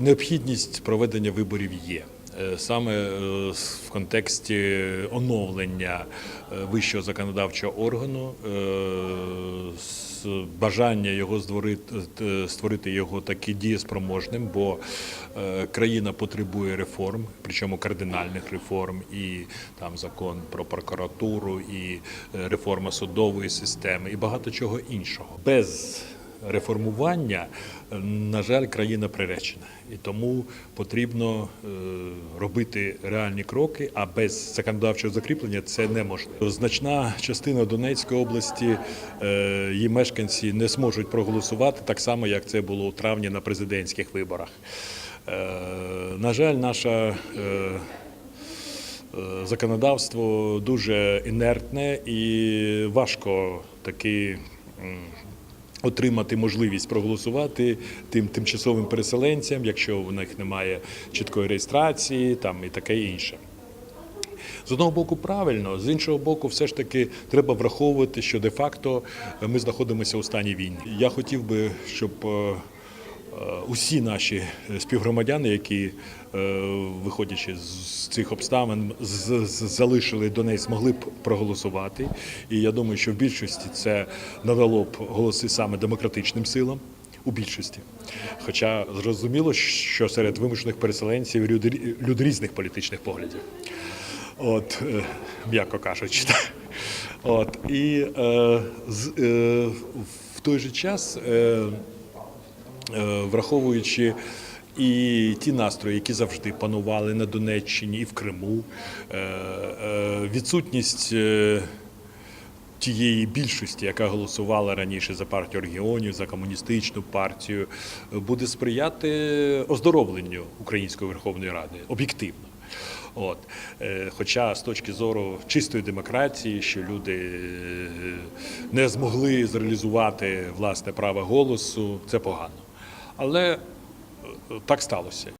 Необхідність проведення виборів є. Е, Саме е, в контексті оновлення е, вищого законодавчого органу, бажання його створити, створити його таки дієспроможним, бо країна потребує реформ, причому кардинальних реформ, і там закон про прокуратуру, і реформа судової системи, і багато чого іншого. Без реформування, е, на жаль, країна приречена. І тому потрібно е, робити реальні кроки, а без законодавчого закріплення це неможливо. Значна частина Донецької області, е, її мешканці не зможуть проголосувати так само, як це було у травні на президентських виборах. На жаль, наша е, Е, законодавство дуже інертне і важко таки отримати можливість проголосувати тим тимчасовим переселенцям, якщо в них немає чіткої реєстрації там і таке інше. З одного боку, правильно, з іншого боку, все ж таки треба враховувати, що де-факто ми знаходимося у стані війни. Я хотів би, щоб е, усі наші співгромадяни, які, е, виходячи з цих обставин, залишили Донець, змогли б проголосувати. І я думаю, що в більшості це надало б голоси саме демократичним силам. У більшості, хоча зрозуміло, що серед вимушених переселенців люди, люди різних політичних поглядів. От, е, м'яко кажучи. так. От, і е, з, е, в той же час, е, е, враховуючи і ті настрої, які завжди панували на Донеччині і в Криму, е, е, відсутність. е, Тієї більшості, яка голосувала раніше за партію регіонів, за комуністичну партію, буде сприяти оздоровленню Української Верховної Ради об'єктивно. От. Е, Хоча з точки зору чистої демократії, що люди е, не змогли зреалізувати власне право голосу, це погано. Але е, так сталося.